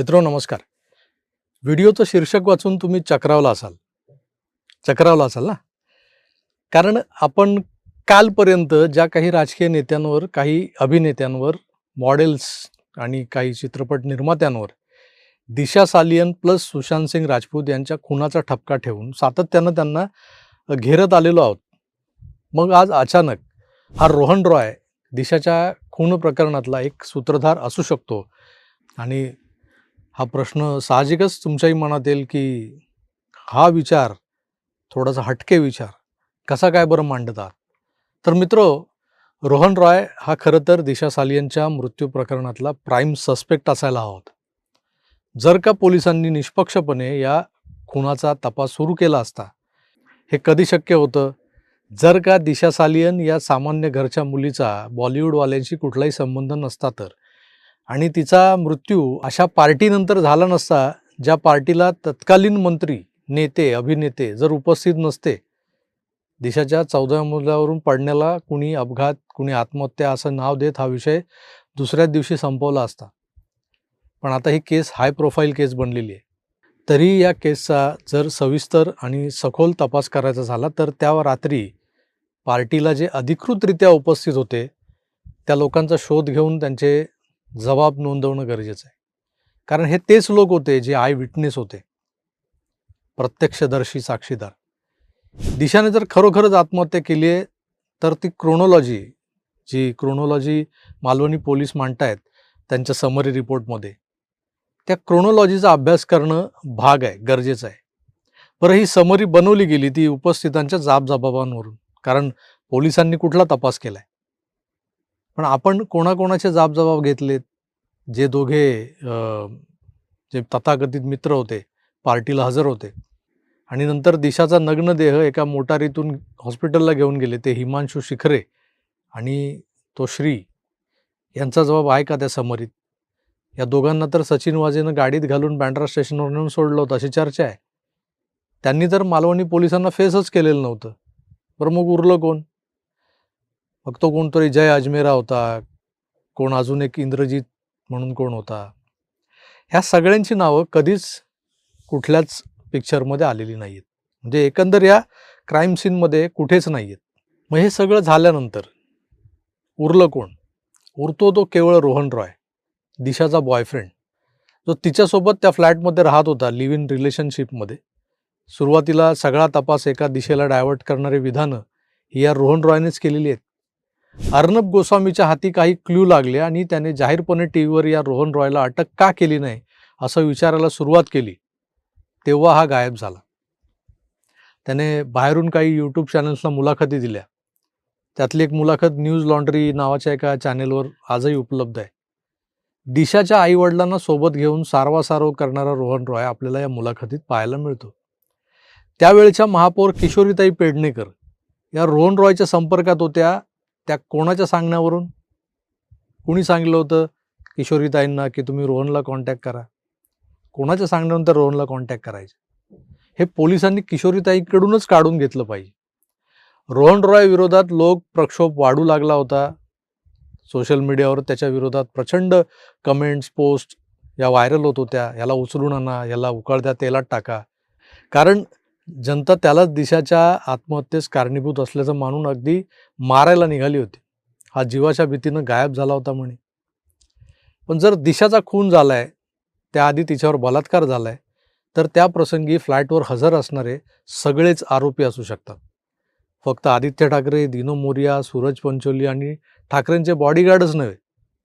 मित्रो नमस्कार. व्हिडिओचं शीर्षक वाचून तुम्ही चक्रावला असाल. चक्रावला असाल ना? कारण आपण कालपर्यंत ज्या काही राजकीय नेत्यांवर काही अभिनेत्यांवर मॉडेल्स आणि काही चित्रपट निर्मात्यांवर दिशा सालियन प्लस सुशांत सिंग राजपूत यांच्या खुनाचा ठपका ठेवून सातत्यानं त्यांना घेरत आलेलो आहोत. मग आज अचानक हा रोहन रॉय दिशाच्या खून प्रकरणातला एक सूत्रधार असू शकतो आणि हा प्रश्न साहजिकच तुमच्याही मनात येईल की हा विचार थोडासा हटके विचार कसा काय बरं मांडतात? तर मित्र रोहन रॉय हा खरं तर दिशा सालियनच्या मृत्यू प्रकरणातला प्राईम सस्पेक्ट असायला हवा होता. जर का पोलिसांनी निष्पक्षपणे या खुनाचा तपास सुरू केला असता हे कधी शक्य होतं? जर का दिशा सालियन या सामान्य घरच्या मुलीचा बॉलिवूडवाल्यांशी कुठलाही संबंध नसता तर? आणि तिचा मृत्यू अशा पार्टीनंतर झाला नसता ज्या पार्टीला तत्कालीन मंत्री नेते अभिनेते जर उपस्थित नसते देशाच्या चौदाव्या मजल्यावरून पडण्याला कुणी अपघात कुणी आत्महत्या असं नाव देत हा विषय दुसऱ्याच दिवशी संपवला असता. पण आता ही केस हाय प्रोफाईल केस बनलेली आहे. तरी या केसचा जर सविस्तर आणि सखोल तपास करायचा झाला तर त्या रात्री पार्टीला जे अधिकृतरित्या उपस्थित होते त्या लोकांचा शोध घेऊन त्यांचे जबाब नोंदवणं गरजेचं आहे. कारण हे तेच लोक होते जे आय विटनेस होते. प्रत्यक्षदर्शी साक्षीदार. दिशाने जर खरोखरच आत्महत्या केली आहे तर ती क्रोनॉलॉजी जी क्रोनॉलॉजी मालवणी पोलीस मांडतायत त्यांच्या समरी रिपोर्टमध्ये त्या क्रोनॉलॉजीचा अभ्यास करणं भाग आहे गरजेचं आहे. बरं ही समरी बनवली गेली ती उपस्थितांच्या जाबजबाबांवरून कारण पोलिसांनी कुठला तपास केला आहे पण आपण कोणाकोणाचे जाबजबाब घेतलेत? जे दोघे जे तथाकथित मित्र होते पार्टीला हजर होते. आणि नंतर दिशाचा नग्न देह एका मोटारीतून हॉस्पिटलला घेऊन गेले ते हिमांशू शिखरे आणि तो श्री. यांचा जबाब आहे का त्या समरीत? या दोघांना तर सचिन वाजेनं गाडीत घालून बँड्रा स्टेशनवर नेऊन सोडलं होतं अशी चर्चा आहे. त्यांनी तर मालवणी पोलिसांना फेसच केलेलं नव्हतं. बरं मग उरलं कोण? मग तो कोणतरी जय अजमेरा होता. कोण अजून एक इंद्रजीत म्हणून कोण होता. ह्या सगळ्यांची नावं कधीच कुठल्याच पिक्चरमध्ये आलेली नाही आहेत म्हणजे एकंदर या क्राईम सीनमध्ये कुठेच नाही आहेत मग हे सगळं झाल्यानंतर उरलं कोण? उरतो तो केवळ रोहन रॉय दिशाचा बॉयफ्रेंड जो तिच्यासोबत त्या फ्लॅटमध्ये राहत होता लिव्ह इन रिलेशनशिपमध्ये सुरुवातीला सगळा तपास एका दिशेला डायव्हर्ट करणारी विधानं ही या रोहन रॉयनेच केलेली आहेत. अर्णब गोस्वामीच्या हाती काही क्ल्यू लागले आणि त्याने जाहीरपणे टी व्हीवर या रोहन रॉयला अटक का केली नाही असं विचारायला सुरुवात केली तेव्हा हा गायब झाला. त्याने बाहेरून काही यूट्यूब चॅनल्सला मुलाखती दिल्या. त्यातली एक मुलाखत न्यूज लॉन्ड्री नावाच्या एका चॅनेलवर आजही उपलब्ध आहे. दिशाच्या आईवडिलांना सोबत घेऊन सारवासारव करणारा रोहन रॉय आपल्याला या मुलाखतीत पाहायला मिळतो. त्यावेळच्या महापौर किशोरीताई पेडणेकर या रोहन रॉयच्या संपर्कात होत्या त्या कोणाच्या सांगण्यावरून? कुणी सांगितलं होतं किशोरीताईंना की तुम्ही रोहनला कॉन्टॅक्ट करा? कोणाच्या सांगण्यानंतर रोहनला कॉन्टॅक्ट करायचे? हे पोलिसांनी किशोरीताईकडूनच काढून घेतलं पाहिजे. रोहन रॉय विरोधात लोक प्रक्षोभ वाढू लागला होता. सोशल मीडियावर त्याच्या विरोधात प्रचंड कमेंट्स पोस्ट या व्हायरल होत होत्या. याला उचलून आणा याला उकळत्या तेलात टाका. कारण जनता त्यालाच दिशाच्या आत्महत्येस कारणीभूत असल्याचं मानून अगदी मारायला निघाली होती. हा जीवाच्या भीतीनं गायब झाला होता म्हणे. पण जर दिशाचा खून झालाय त्याआधी तिच्यावर बलात्कार झालाय तर त्या प्रसंगी फ्लॅटवर हजर असणारे सगळेच आरोपी असू शकतात. फक्त आदित्य ठाकरे दिनो मोरिया सूरज पंचोली आणि ठाकरेंचे बॉडीगार्डच नव्हे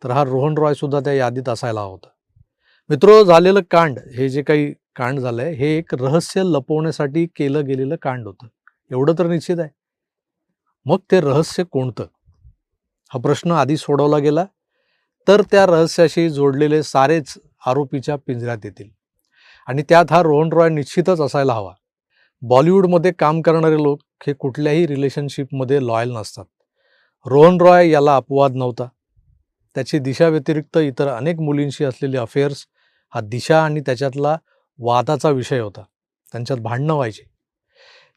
तर हा रोहन रॉय सुद्धा त्या यादीत असायला हवा होता. मित्रो झालेलं कांड हे जे काही कांड झालंय हे एक रहस्य लपवण्यासाठी केलं गेलेलं कांड होतं. एवढं तर निश्चित आहे. मग ते रहस्य कोणतं? हा प्रश्न आधी सोडवला गेला तर त्या रहस्याशी जोडलेले सारेच आरोपीच्या पिंजऱ्यात येतील. आणि त्यात हा रोहन रॉय निश्चितच असायला हवा. बॉलिवूडमध्ये काम करणारे लोक हे कुठल्याही रिलेशनशिपमध्ये लॉयल नसतात. रोहन रॉय याला अपवाद नव्हता. त्याची दिशा व्यतिरिक्त इतर अनेक मुलींशी असलेले अफेअर्स हा दिशा आणि त्याच्यातला वादाचा विषय होता. त्यांच्यात भांडणं व्हायची.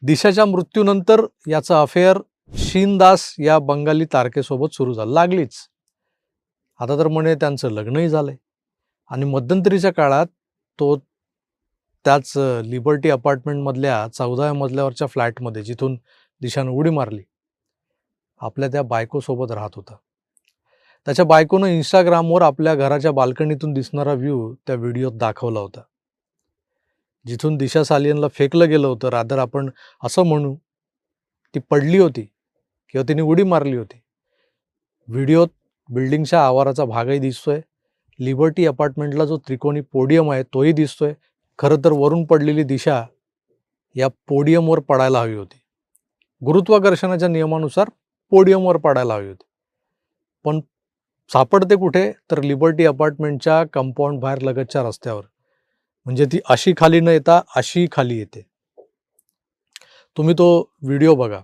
दिशाच्या मृत्यूनंतर याचं अफेअर शीनदास या बंगाली तारकेसोबत सुरू झालं. लागलीच. आता तर म्हणे त्यांचं लग्नही झालंय. आणि मध्यंतरीच्या काळात तो त्याच लिबर्टी अपार्टमेंटमधल्या चौदाव्या मजल्यावरच्या फ्लॅटमध्ये जिथून दिशानं उडी मारली. आपल्या त्या बायकोसोबत राहत होता. त्याच्या बायकोनं इंस्टाग्रामवर आपल्या घराच्या बाल्कनीतून दिसणारा व्ह्यू त्या व्हिडिओत दाखवला होता. जिथून दिशा सालियनला फेकलं गेलं होतं रादर आपण असं म्हणू. ती पडली होती किंवा तिने उडी मारली होती. व्हिडिओत बिल्डिंगच्या आवाराचा भागही दिसतोय. लिबर्टी अपार्टमेंटला जो त्रिकोणी पोडियम आहे तोही दिसतोय. खरं तर वरून पडलेली दिशा या पोडियमवर पडायला हवी होती. गुरुत्वाकर्षणाच्या नियमानुसार पोडियमवर पडायला हवी होती. पण सापडते कुठे? तर लिबर्टी अपार्टमेंटच्या कंपाऊंड बाहेर लगतच्या रस्त्यावर. म्हणजे ती अशी खाली न येता अशी खाली येते. तुम्ही तो व्हिडिओ बघा.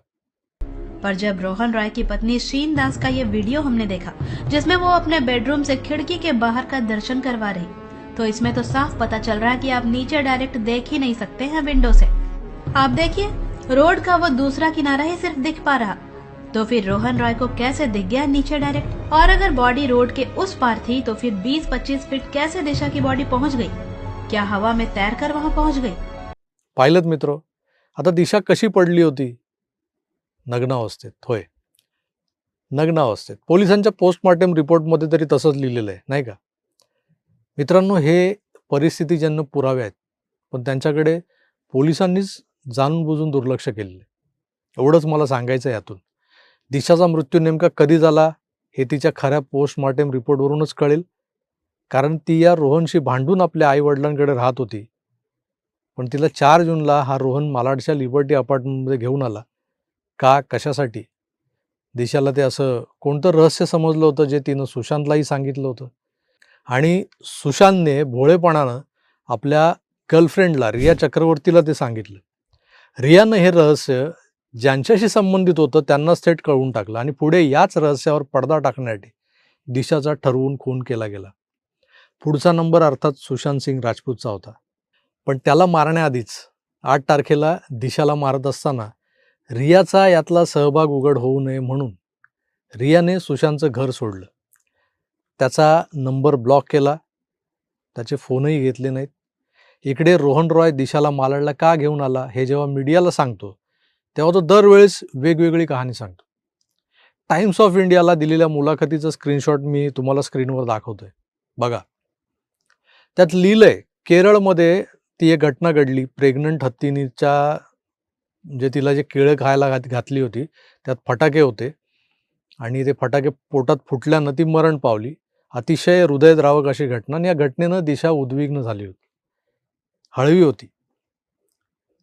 पर जब रोहन राय की पत्नी शीन दास का ये वीडियो हमने देखा, जिसमें वो अपने बेडरूम से खिड़की के बाहर का दर्शन करवा रही तो इसमें तो साफ़ पता चल रहा है कि आप नीचे डायरेक्ट देख ही नहीं सकते हैं विंडो से। आप देखिए, रोड का वो दूसरा किनारा ही सिर्फ़ दिख पा रहा। तो फिर रोहन रॉय को कैसे दिख गया नीचे डायरेक्ट? और अगर बॉडी रोड के उस पार थी तो फिर 20-25 फीट कैसे दिशा की बॉडी पहुंच गई? क्या हवा में तैर कर वहां पहुंच गई? पाहिलं मित्र आता दिशा कशी पडली होती? नग्नावस्थेत होय. नग्नावस्थेत पोलिसांच्या पोस्टमॉर्टम रिपोर्टमध्ये तरी तसंच लिहिलेलं आहे नाही का? मित्रांनो हे परिस्थितीजन्य पुरावे आहेत पण त्यांच्याकडे पोलिसांनीच जाणून बुजून दुर्लक्ष केलेलं आहे. एवढंच मला सांगायचं आहे यातून. दिशाचा मृत्यू नेमका कधी झाला हे तिच्या खऱ्या पोस्टमॉर्टम रिपोर्टवरूनच कळेल. कारण ती या रोहनशी भांडून आपल्या आईवडिलांकडे राहत होती. पण तिला चार जूनला हा रोहन मालाडच्या लिबर्टी अपार्टमेंटमध्ये घेऊन आला. का? कशासाठी? दिशाला ते असं कोणतं रहस्य समजलं होतं जे तिनं सुशांतलाही सांगितलं होतं? आणि सुशांतने भोळेपणानं आपल्या गर्लफ्रेंडला रिया चक्रवर्तीला ते सांगितलं. रियानं हे रहस्य ज्यांच्याशी संबंधित होतं त्यांनाच थेट कळवून टाकलं आणि पुढे याच रहस्यावर पडदा टाकण्यासाठी दिशाचा ठरवून खून केला गेला. पुढचा नंबर अर्थात सुशांत सिंग राजपूतचा होता. पण त्याला मारण्याआधीच आठ तारखेला दिशाला मारत असताना रियाचा यातला सहभाग उघड होऊ नये म्हणून रियाने सुशांतचं घर सोडलं. त्याचा नंबर ब्लॉक केला. त्याचे फोनही घेतले नाहीत. इकडे रोहन रॉय दिशाला मालाडला का घेऊन आला हे जेव्हा मीडियाला सांगतो तेव्हा तो दरवेळेस वेगवेगळी कहाणी सांगतो. टाइम्स ऑफ इंडियाला दिलेल्या मुलाखतीचं स्क्रीनशॉट मी तुम्हाला स्क्रीनवर दाखवतोय. बघा. त्यात लिहिलंय केरळमध्ये ती एक घटना घडली. प्रेग्नंट हत्तीनीच्या म्हणजे तिला जे केळं खायला घात घातली होती त्यात फटाके होते. आणि ते फटाके पोटात फुटल्यानं ती मरण पावली. अतिशय हृदयद्रावक अशी घटना आणि या घटनेनं दिशा उद्विग्न झाली होती. हळवी होती.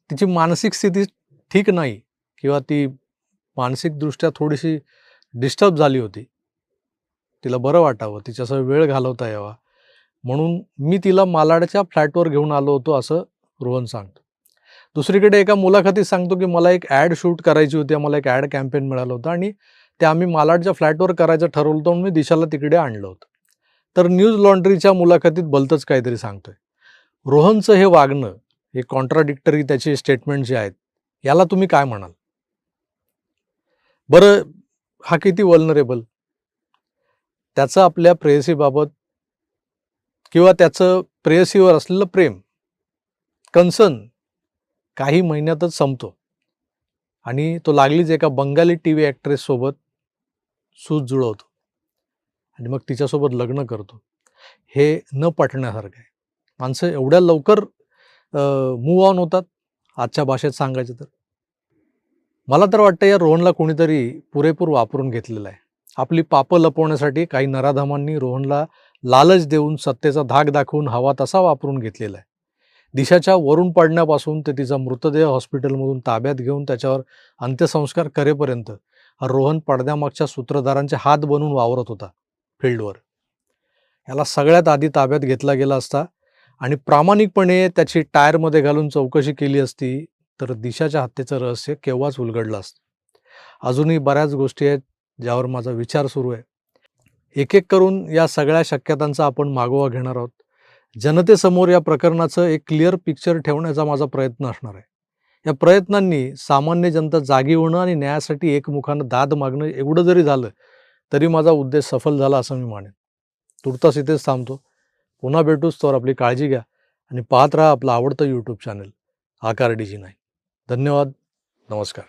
तिची मानसिक स्थिती ठीक नाही किंवा ती मानसिकदृष्ट्या थोडीशी डिस्टर्ब झाली होती. तिला बरं वाटावं तिच्यासह वेळ घालवता यावा. म्हणून मी तिला मालाडच्या फ्लॅटवर घेऊन आलो होतो असं रोहन सांगतो. दुसरीकडे एका मुलाखतीत सांगतो की मला एक ॲड शूट करायची होती मला एक ॲड कॅम्पेन मिळालं होतं आणि ते आम्ही मालाडच्या फ्लॅटवर करायचं ठरवलं होतं म्हणून मी दिशाला तिकडे आणलं होतं. तर न्यूज लॉन्ड्रीच्या मुलाखतीत भलतंच काहीतरी सांगतोय. रोहनचं हे वागणं हे कॉन्ट्राडिक्टरी त्याचे स्टेटमेंट जे आहेत याला तुम्ही काय म्हणाल? बरं हा किती वल्नरेबल त्याचं आपल्या प्रेयसीबाबत किंवा त्याचं प्रेयसीवर असलेलं प्रेम कन्सर्न काही महिन्यातच संपतो. आणि तो लागलीच एका बंगाली टी व्ही ॲक्ट्रेससोबत सूज जुळवतो. आणि मग तिच्यासोबत लग्न करतो. हे न पटण्यासारखं आहे. माणसं एवढ्या लवकर मूव ऑन होतात. आजच्या भाषेत सांगायचं तर. मला तर वाटतं या रोहनला कोणीतरी पुरेपूर वापरून घेतलेलं आहे. आपली पापं लपवण्यासाठी काही नराधमांनी रोहनला लालच देऊन सत्तेचा धाक दाखवून हवा तसा वापरून घेतलेला आहे. दिशाच्या वरून पडण्यापासून ते तिचा मृतदेह हॉस्पिटलमधून ताब्यात घेऊन त्याच्यावर अंत्यसंस्कार करेपर्यंत रोहन पडद्यामागच्या सूत्रधारांचे हात बनून वावरत होता फील्डवर. याला सगळ्यात आधी ताब्यात घेतला गेला असता आणि प्रामाणिकपणे त्याची टायरमध्ये घालून चौकशी केली असती तर दिशाच्या हत्येचं रहस्य केव्हाच उलगडलं असतं? अजूनही बऱ्याच गोष्टी आहेत ज्यावर माझा विचार सुरू आहे. एक एक करून या सगळ्या शक्यतांचा आपण मागोवा घेणार आहोत. जनतेसमोर या प्रकरणाचं एक क्लिअर पिक्चर ठेवण्याचा माझा प्रयत्न असणार आहे. या प्रयत्नांनी सामान्य जनता जागी होणं आणि न्यायासाठी एकमुखानं दाद मागणं एवढं जरी झालं तरी माझा उद्देश सफल झाला असं मी मानेन. तुर्तास इथेच थांबतो. पुन्हा भेटूच तर आपली काळजी घ्या आणि पाहत राहा आपलं आवडतं यूट्यूब चॅनल आकार डीजी नाही. धन्यवाद. नमस्कार.